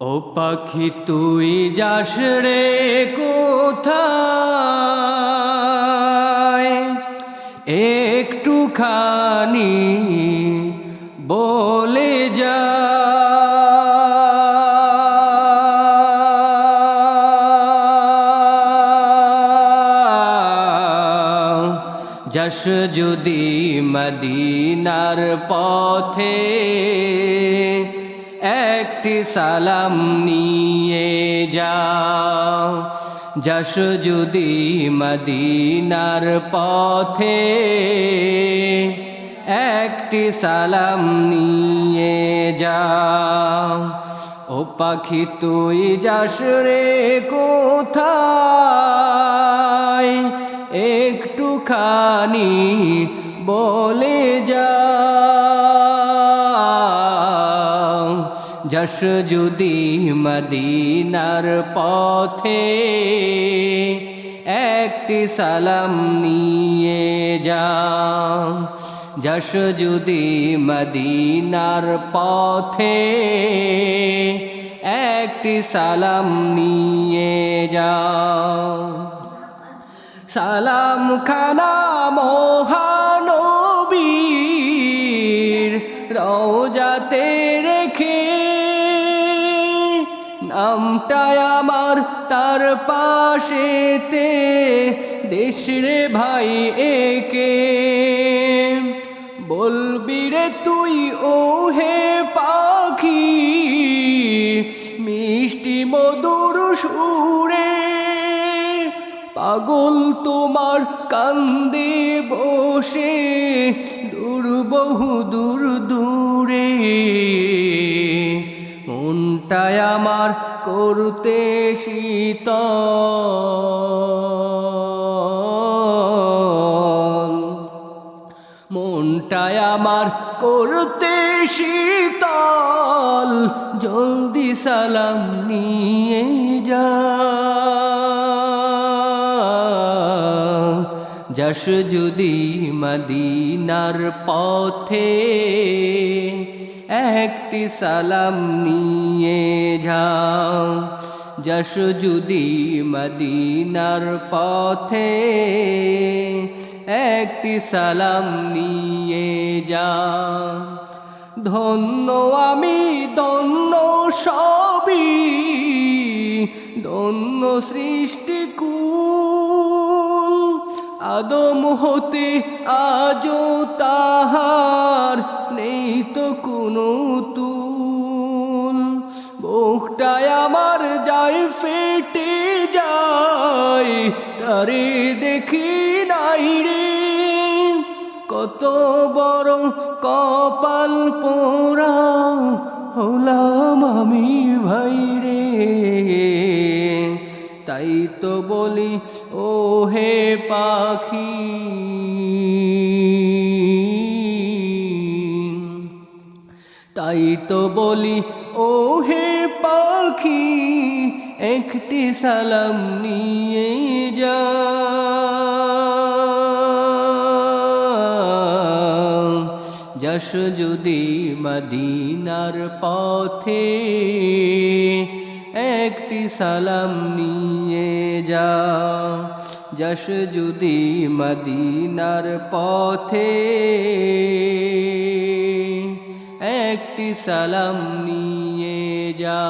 ও পাখি তুই যাস রে কোথায়? একটুখানি বলে যা। যশ যদি মদিনার পথে একটি সালাম নিয়ে যাও। যশ যদি মদিনার পথে একটি সালাম নিয়ে যাও। ও পাখি তুই যাস রে কোথায়? একটুখানি বলে যা। যশ যদি মদিনার পথে একটি সালাম নিয়ে যা। যশ যদি মদিনার পথে একটি সালাম নিয়ে যাও সালাম খানা মহানবীর রওজাতে নামটায় আমার তার পাশেতে দেশ রে ভাই একে। বলবি রে তুই ও হে পাখি, মিষ্টি মধুর সুরে। পাগল তোমার কান্দে বসে দূর আমার করতে শীতল। মনটায় আমার করতে শীতল। জলদি সালাম নিয়ে যা। যশ যদি মদিনার পথে একটি সালাম নিয়ে যাও। যশ যদি মদিনার পথে একটি সালাম নিয়ে যা ধন্য আমি, ধন্য সবই, ধন্য সৃষ্টিকুল আদম হতে আজও তাহার নেই তো কোনো তুল। বুকটায় আমার যায় ফেটে যায়, তারে দেখি নাই রে। কত বড় কপাল পোড়া হলাম আমি ভাই রে। তাই তো বলি ও হে পাখি। তাই তো বলি ও হে পাখি, একটি সালাম নিয়ে যা। যশ যদি মদিনার পথে একটি সালাম নিয়ে যা যশ যদি মদিনার পথে। একটি সালাম নিয়ে যা।